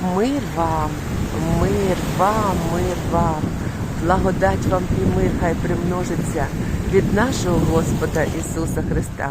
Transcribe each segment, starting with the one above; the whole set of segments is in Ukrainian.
Мир вам, мир вам, мир вам. Благодать вам і мир хай примножиться від нашого Господа Ісуса Христа.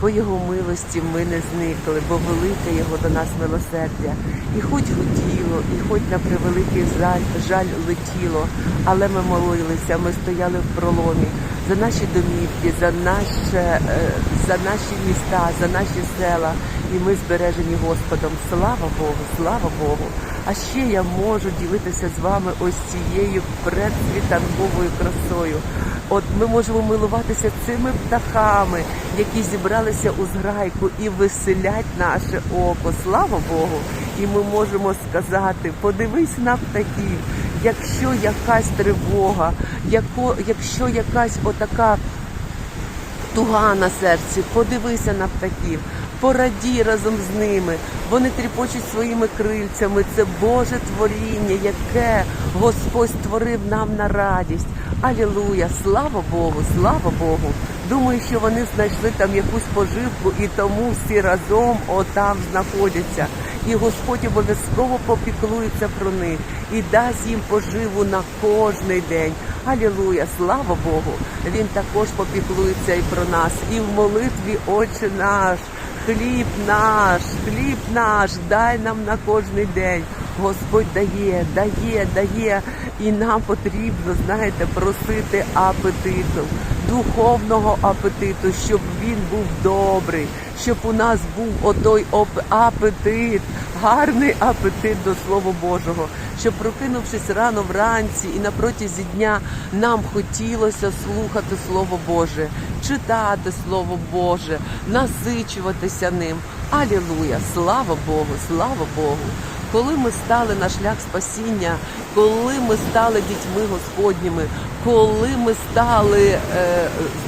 По Його милості ми не зникли, бо велике Його до нас милосердя. І хоч гуділо, і хоч на превеликий жаль, жаль летіло, але ми молилися, ми стояли в проломі за наші домівки, за, наше, е, за наші міста, за наші села. І ми збережені Господом. Слава Богу, слава Богу. А ще я можу ділитися з вами ось цією предсвітанковою красою. От ми можемо милуватися цими птахами, які зібралися у зграйку і веселять наше око. Слава Богу! І ми можемо сказати: подивись на птахів, якщо якась тривога, якщо якась отака туга на серці, подивися на птахів, порадій разом з ними. Вони тріпочуть своїми крильцями. Це Боже творіння, яке Господь створив нам на радість. Алілуя! Слава Богу, слава Богу! Думаю, що вони знайшли там якусь поживку і тому всі разом отам знаходяться. І Господь обов'язково попіклується про них і дасть їм поживу на кожний день. Алілуя, слава Богу! Він також попіклується і про нас. І в молитві Отче наш, хліб наш, хліб наш, дай нам на кожний день. Господь дає, дає, дає, і нам потрібно, знаєте, просити апетиту, духовного апетиту, щоб він був добрий, щоб у нас був отой апетит, гарний апетит до Слова Божого, щоб прокинувшись рано вранці і на протязі дня нам хотілося слухати Слово Боже, читати Слово Боже, насичуватися ним. Алілуя! Слава Богу! Слава Богу! Коли ми стали на шлях спасіння, коли ми стали дітьми Господніми, коли ми стали е,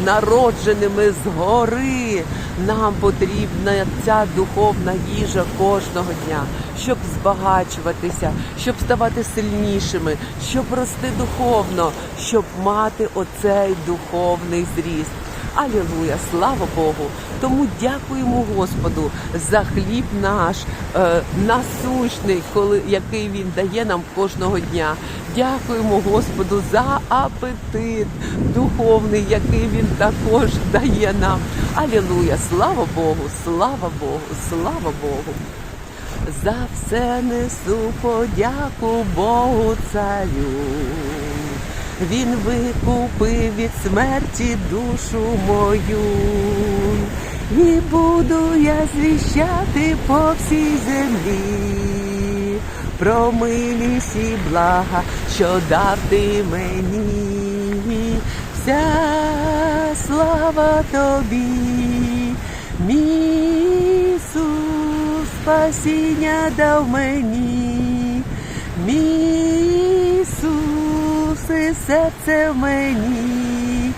народженими згори, нам потрібна ця духовна їжа кожного дня, щоб збагачуватися, щоб ставати сильнішими, щоб рости духовно, щоб мати оцей духовний зріст. Алілуя, слава Богу! Тому дякуємо Господу за хліб наш е, насущний, коли який він дає нам кожного дня. Дякуємо Господу за апетит духовний, який він також дає нам. Алілуя, слава Богу, слава Богу, слава Богу. За все несу подяку Богу царю. Він викупив від смерті душу мою, і буду я звіщати по всій землі, про милість і блага, що дав ти мені, вся слава тобі, мій Ісус, спасіння дав мені, мій Ісус, серце в мені,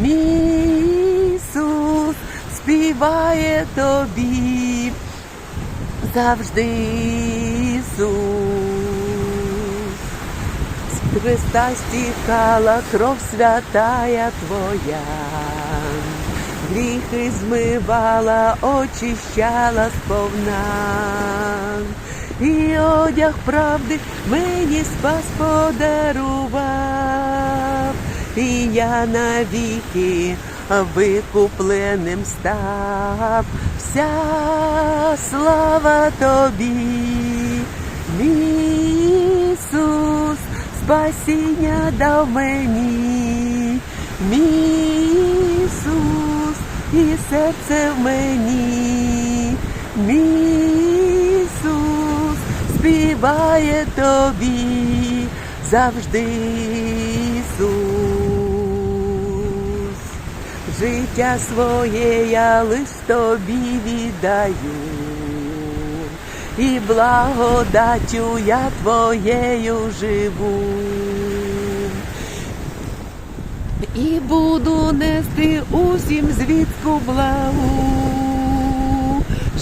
мій Ісус співає тобі. Завжди Ісус. З Христа стікала кров святая Твоя, гріхи змивала, очищала сповна, і одяг правди мені спас подарував, і я навіки викупленим став, вся слава тобі, мій Ісус, спасіння дав мені, мій Ісус, і серце в мені, мій Ісус, співає тобі завжди Ісус. Життя своє я лиш тобі віддаю, і благодаттю я твоєю живу. І буду нести усім звідку благу.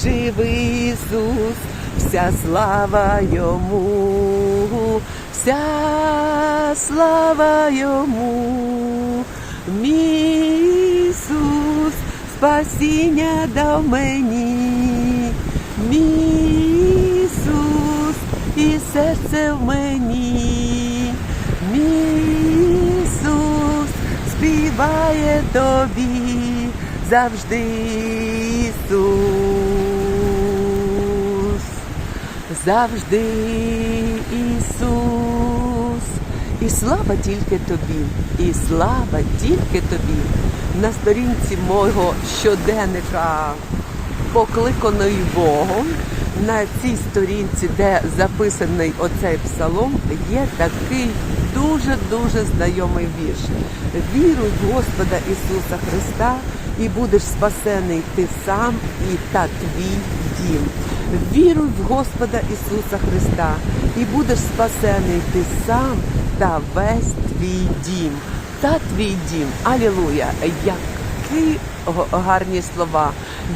Живий Ісус, вся слава йому, вся слава йому. Мій Ісус, спасіння дав мені, мій Ісус, і серце в мені. Мій Ісус співає тобі завжди Ісус, завжди Ісус, і слава тільки тобі, і слава тільки тобі. На сторінці мого щоденника покликаної Богом. На цій сторінці, де записаний оцей псалом, є такий дуже-дуже знайомий вірш. Віруй в Господа Ісуса Христа і будеш спасений ти сам і та твій дім. Віруй в Господа Ісуса Христа і будеш спасений ти сам та весь твій дім. Та твій дім. Алілуя! Які гарні слова,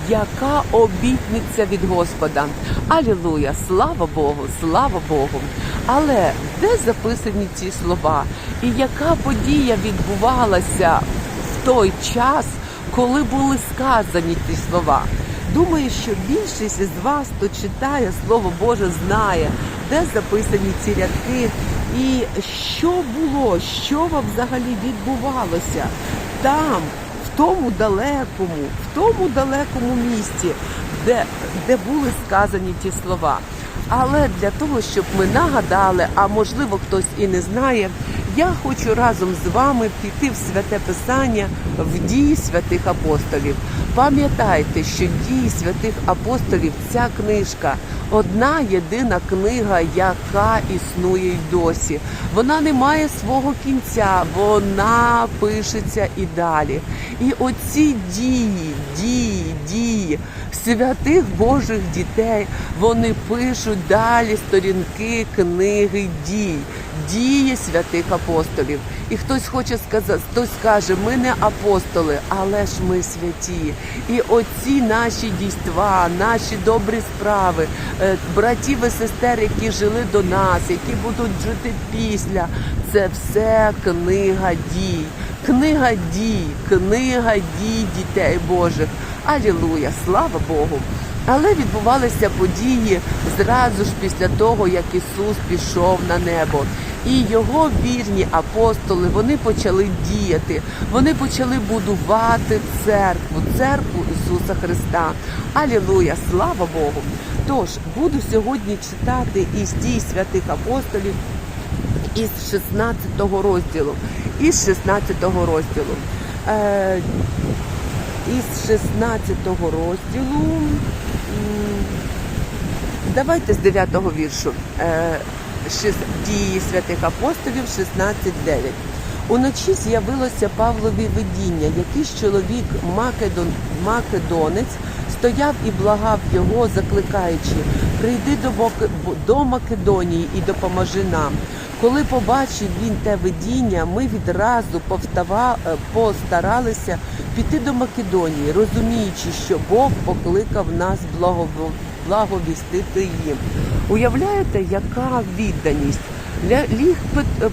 яка обітниця від Господа. Алілуя! Слава Богу, слава Богу! Але де записані ці слова? І яка подія відбувалася в той час, коли були сказані ці слова? Думаю, що більшість із вас, хто читає Слово Боже, знає, де записані ці рядки, і що було, що вам взагалі відбувалося там, в тому далекому, в тому далекому місті, де, де були сказані ті слова. Але для того, щоб ми нагадали, а можливо хтось і не знає, я хочу разом з вами піти в святе писання в дії святих апостолів. Пам'ятайте, що дії святих апостолів ця книжка одна єдина книга, яка існує й досі. Вона не має свого кінця, вона пишеться і далі. І оці дії, дії, дії святих Божих дітей, вони пишуть далі сторінки книги дій, дії святих апостолів. І хтось хоче сказати, хтось каже, ми не апостоли, але ж ми святі. І оці наші дійства, наші добрі справи, е, братів і сестер, які жили до нас, які будуть жити після, це все книга дій. Книга дій, книга дій дітей Божих. Алілуя, слава Богу! Але відбувалися події зразу ж після того, як Ісус пішов на небо. І його вірні апостоли вони почали діяти, вони почали будувати церкву, церкву Ісуса Христа. Алілуя, слава Богу! Тож буду сьогодні читати із дій святих апостолів із 16 розділу. Із 16 розділу. Е, із 16 розділу. Давайте з 9 віршу. Е, Дії святих апостолів 16.9. Уночі з'явилося Павлові видіння. Якийсь чоловік Македон, Македонець стояв і благав його, закликаючи: прийди до, до Македонії і допоможи нам. Коли побачив він те видіння, ми відразу повстава, е, постаралися піти до Македонії, розуміючи, що Бог покликав нас благово- благовістити їм. Уявляєте, яка відданість? Ліг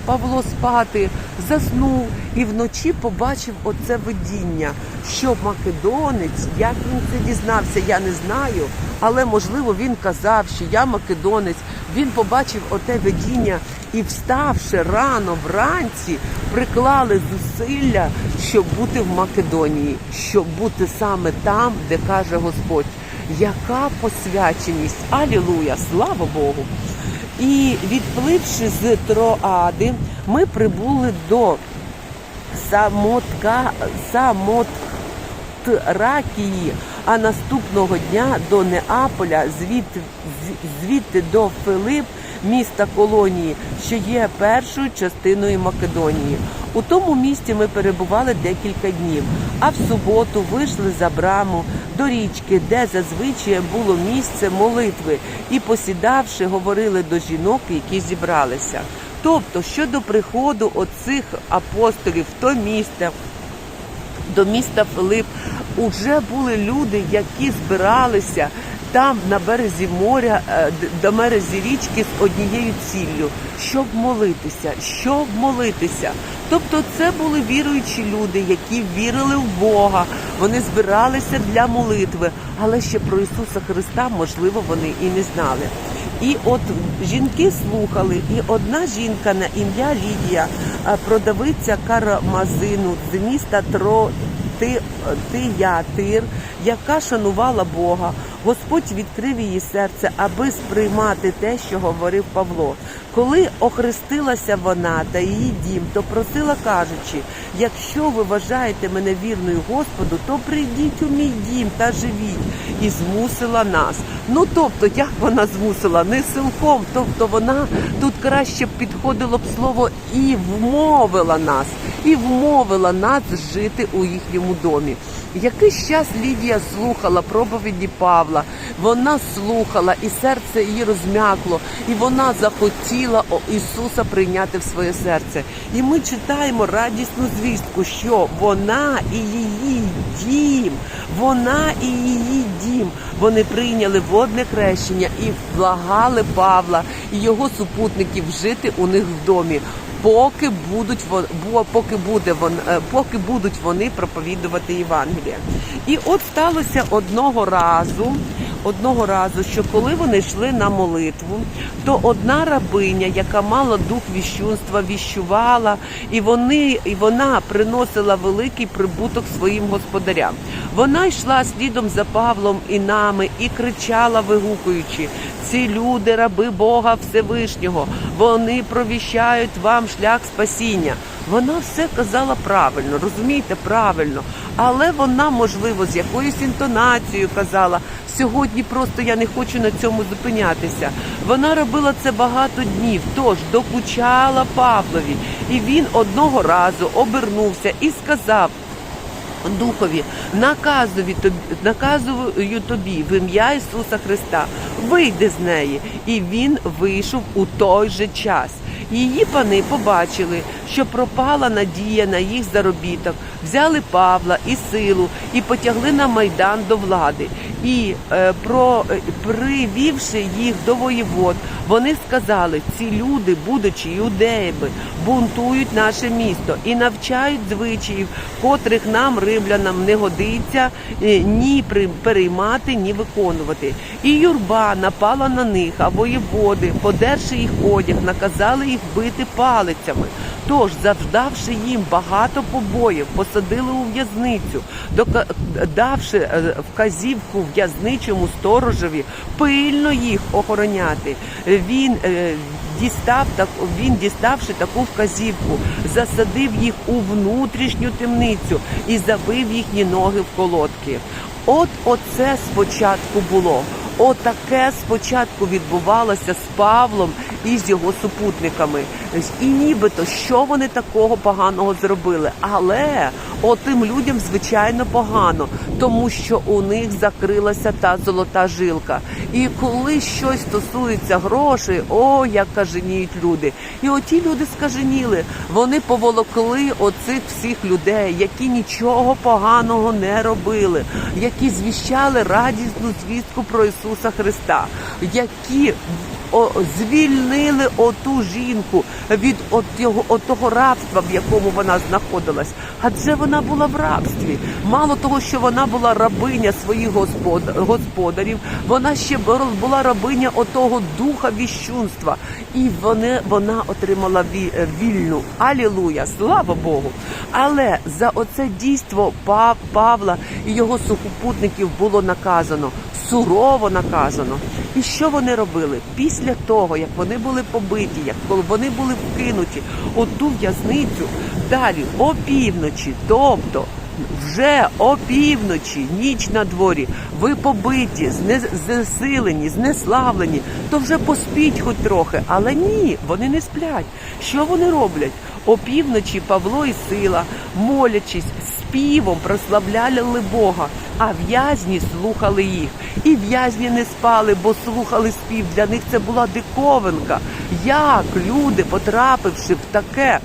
Павло спати, заснув і вночі побачив оце видіння, що македонець, як він це дізнався, я не знаю. Але можливо він казав, що я македонець. Він побачив оте видіння і, вставши рано вранці, приклали зусилля, щоб бути в Македонії, щоб бути саме там, де каже Господь. Яка посвяченість! Алілуя! Слава Богу! І відпливши з Троади, ми прибули до Самотка, Самотракії, а наступного дня до Неаполя, звідти, звідти до Филип, міста колонії, що є першою частиною Македонії. У тому місті ми перебували декілька днів, а в суботу вийшли за браму до річки, де зазвичай було місце молитви, і посідавши, говорили до жінок, які зібралися. Тобто, щодо приходу оцих апостолів в то місце, до міста Филип, уже були люди, які збиралися там на березі моря, е, до березі річки з однією ціллю, щоб молитися, щоб молитися. Тобто це були віруючі люди, які вірили в Бога. Вони збиралися для молитви, але ще про Ісуса Христа, можливо, вони і не знали. І от жінки слухали, і одна жінка на ім'я Лідія, е, продавиця карамазину з міста Тро. Ти, Тиятир, яка шанувала Бога. Господь відкрив її серце, аби сприймати те, що говорив Павло. Коли охрестилася вона та її дім, то просила, кажучи: якщо ви вважаєте мене вірною Господу, то прийдіть у мій дім та живіть, і змусила нас. Ну тобто, як вона змусила? Не силком, тобто вона тут краще підходило б слово і вмовила нас, і вмовила нас жити у їхньому домі. Якийсь час Лідія слухала проповіді Павла. Вона слухала, і серце її розм'якло, і вона захотіла Ісуса прийняти в своє серце. І ми читаємо радісну звістку, що вона і її дім, вона і її дім. Вони прийняли водне хрещення і благали Павла і його супутників жити у них в домі поки будуть поки буде вон, е, поки будуть вони проповідувати Євангелія. І от сталося одного разу. Одного разу, що коли вони йшли на молитву, то одна рабиня, яка мала дух віщунства, віщувала, і вони і вона приносила великий прибуток своїм господарям. Вона йшла слідом за Павлом і нами і кричала, вигукуючи: ці люди, раби Бога Всевишнього, вони провіщають вам шлях спасіння. Вона все казала правильно, розумієте, правильно. Але вона, можливо, з якоюсь інтонацією казала. Сьогодні просто я не хочу на цьому зупинятися. Вона робила це багато днів, тож докучала Павлові. І він одного разу обернувся і сказав: Духові, наказую тобі, наказую тобі в ім'я Ісуса Христа, вийди з неї. І він вийшов у той же час. Її пани побачили, що пропала надія на їх заробіток, взяли Павла і силу і потягли на майдан до влади. І е, про е, привівши їх до воєвод, вони сказали: ці люди, будучи юдеями, бунтують наше місто і навчають звичаїв, котрих нам, римлянам, не годиться е, ні переймати, ні виконувати. І юрба напала на них, а воєводи, подерши їх одяг, наказали їх бити палицями. Тож, завдавши їм багато побоїв, посадили у в'язницю, давши е, вказівку в'язничому сторожеві пильно їх охороняти. Він е, дістав так, він діставши таку вказівку, засадив їх у внутрішню темницю і забив їхні ноги в колодки. От оце спочатку було. Отаке спочатку відбувалося з Павлом і з його супутниками. І нібито що вони такого поганого зробили. Але отим людям звичайно погано, тому що у них закрилася та золота жилка. І коли щось стосується грошей, о, як каженіють люди. І оті люди скаженіли. Вони поволокли оцих всіх людей, які нічого поганого не робили, які звіщали радісну звістку про Ісуса Христа, які звільнили оту жінку від от того рабства, в якому вона знаходилась. Адже вона була в рабстві. Мало того, що вона була рабиня своїх господ, господарів, вона ще бу- була рабиня отого духа віщунства. І вона отримала вільну. Алілуя! Слава Богу! Але за оце дійство Па- Павла і його сухопутників було наказано сурово наказано. І що вони робили? Після того, як вони були побиті, як коли вони були вкинуті у ту в'язницю, далі опівночі, тобто вже опівночі, ніч на дворі, ви побиті, знесилені, знеславлені, то вже поспіть хоч трохи. Але ні, вони не сплять. Що вони роблять? Опівночі Павло і сила, молячись, співом прославляли Бога, а в'язні слухали їх. І в'язні не спали, бо слухали спів. Для них це була диковинка. Як люди, потрапивши в таке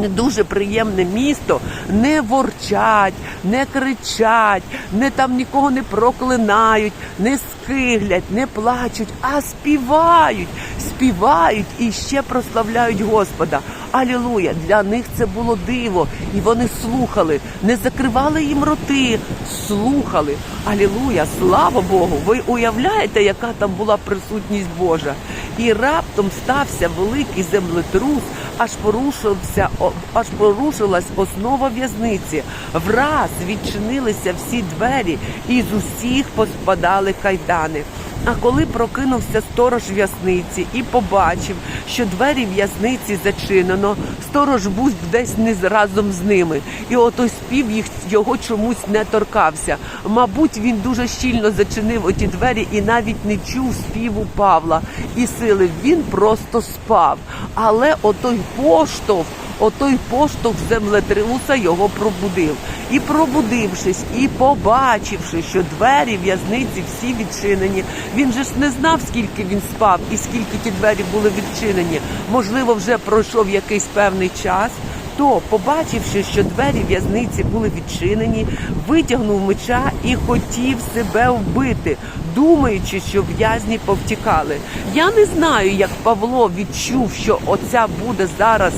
не дуже приємне місто, не ворчать, не кричать, не там нікого не проклинають, не скиглять, не плачуть, а співають, співають і ще прославляють Господа. Алілуя! Для них це було диво, і вони слухали, не закривали їм роти, слухали. Алілуя! Слава Богу! Ви уявляєте, яка там була присутність Божа? І раптом стався великий землетрус, аж порушився, аж порушилась основа в'язниці. Враз відчинилися всі двері, і з усіх поспадали кайдани. А коли прокинувся сторож в'язниці і побачив, що двері в'язниці зачинено, сторож був десь не разом з ними. І ото спів їх його чомусь не торкався. Мабуть, він дуже щільно зачинив оті двері і навіть не чув співу Павла і сили. Він просто спав. Але отой поштовх. Отой поштовх землетруса його пробудив. І пробудившись, і побачивши, що двері в'язниці всі відчинені, він же ж не знав, скільки він спав і скільки ті двері були відчинені. Можливо, вже пройшов якийсь певний час. То, побачивши, що двері в'язниці були відчинені, витягнув меча і хотів себе вбити, думаючи, що в'язні повтікали. Я не знаю, як Павло відчув, що оця буде зараз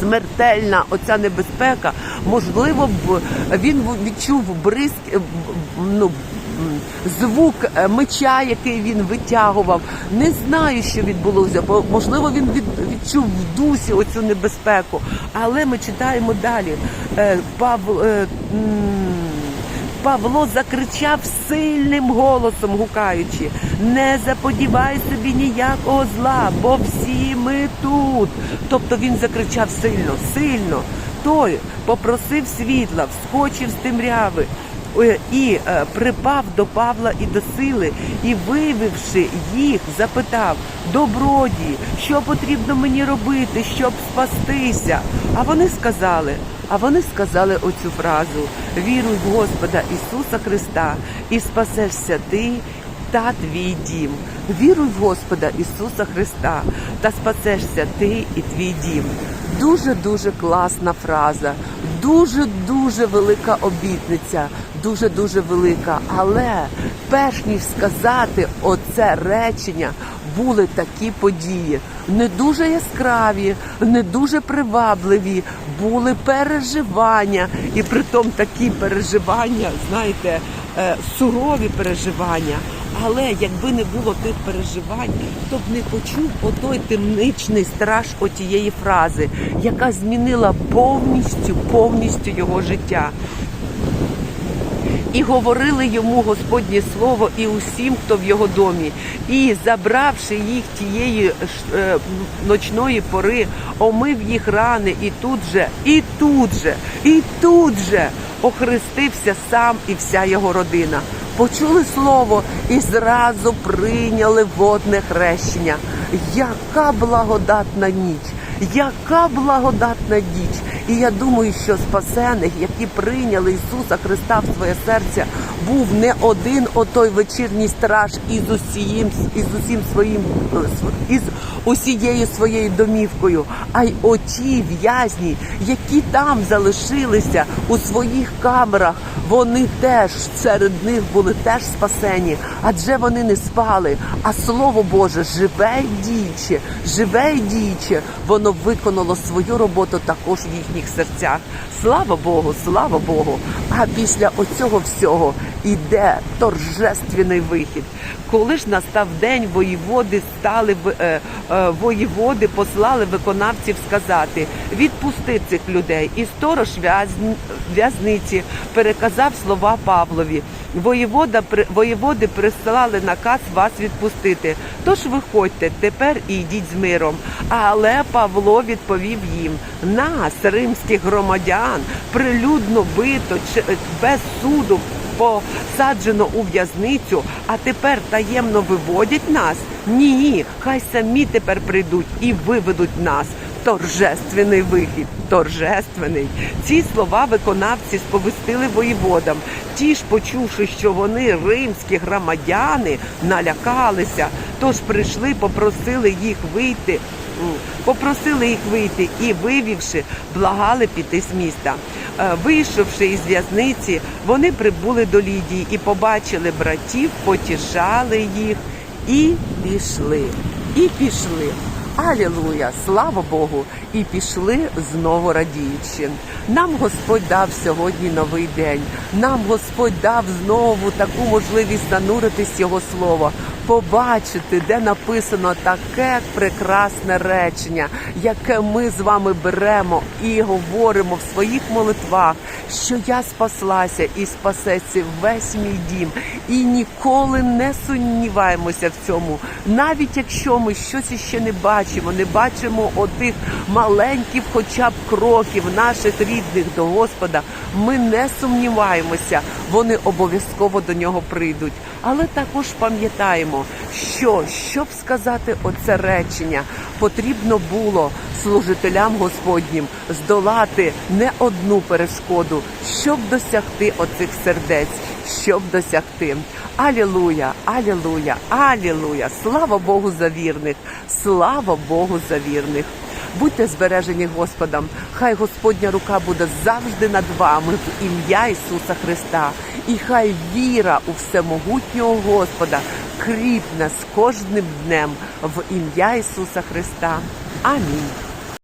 смертельна оця небезпека, можливо, б він відчув бризк, е, ну, звук е, меча, який він витягував. Не знаю, що відбулося. бо, Можливо, він від, відчув в дусі оцю небезпеку. Але ми читаємо далі. Е, Павло. Павло закричав сильним голосом, гукаючи: не заподівай собі ніякого зла, бо всі ми тут. Тобто він закричав сильно, сильно. Той попросив світла, вскочив з темряви. е, І е, припав до Павла і до сили, і виявивши їх, запитав: Добродії, що потрібно мені робити, щоб спастися? А вони сказали. А вони сказали оцю фразу: віруй в Господа Ісуса Христа і спасешся ти та твій дім. Віруй в Господа Ісуса Христа та спасешся ти і твій дім. Дуже дуже класна фраза, дуже дуже велика обітниця, дуже дуже велика. Але перш ніж сказати оце речення, були такі події, не дуже яскраві, не дуже привабливі, були переживання, і притом такі переживання, знаєте, е, сурові переживання. Але якби не було тих переживань, то б не почув отой темничний страж отієї фрази, яка змінила повністю, повністю його життя. І говорили йому Господнє слово і усім, хто в його домі. І забравши їх тієї е, ночної пори, омив їх рани, і тут же, і тут же, і тут же охрестився сам і вся його родина. Почули слово і зразу прийняли водне хрещення. Яка благодатна ніч! Яка благодатна ніч! І я думаю, що спасених, які прийняли Ісуса Христа в своє серце, був не один отой вечірній страж із усім, із усім своїм із усією своєю домівкою, а й оті в'язні, які там залишилися у своїх камерах. Вони теж серед них були теж спасені, адже вони не спали. А слово Боже живе й діюче, живе й діюче, воно виконало свою роботу також в їхніх серцях. Слава Богу, слава Богу. А після оцього всього іде торжественний вихід. Коли ж настав день, воєводи стали е, е, воєводи, послали виконавців сказати: відпусти цих людей. І сторож в'язниці переказав слова Павлові. Воєвода воєводи прислали наказ вас відпустити. Тож виходьте тепер і йдіть з миром. Але Павло відповів їм: нас, римських громадян, прилюдно бито без суду посаджено у в'язницю, а тепер таємно виводять нас? Ні, хай самі тепер прийдуть і виведуть нас. Торжественний вихід, торжественний. Ці слова виконавці сповістили воєводам. Ті ж, почувши, що вони римські громадяни, налякалися, тож прийшли, попросили їх вийти попросили їх вийти і, вивівши, благали піти з міста. Е, Вийшовши із в'язниці, вони прибули до Лідії і побачили братів, потішали їх і пішли. І пішли. Алілуя! Слава Богу! І пішли знову радіючи. Нам Господь дав сьогодні новий день. Нам Господь дав знову таку можливість зануритись Його слово, побачити, де написано таке прекрасне речення, яке ми з вами беремо і говоримо в своїх молитвах, що я спаслася і спасеться весь мій дім. І ніколи не сумніваємося в цьому, навіть якщо ми щось іще не бачимо, не бачимо отих маленьких, хоча б кроків наших рідних до Господа. Ми не сумніваємося, вони обов'язково до нього прийдуть. Але також пам'ятаємо, що щоб сказати оце речення, потрібно було служителям Господнім здолати не одну перешкоду, щоб досягти оцих сердець, щоб досягти. Алілуя, алілуя, алілуя! Слава Богу за вірних! Слава Богу за вірних! Будьте збережені Господом, хай Господня рука буде завжди над вами в ім'я Ісуса Христа, і хай віра у всемогутнього Господа кріпне з кожним днем в ім'я Ісуса Христа. Амінь.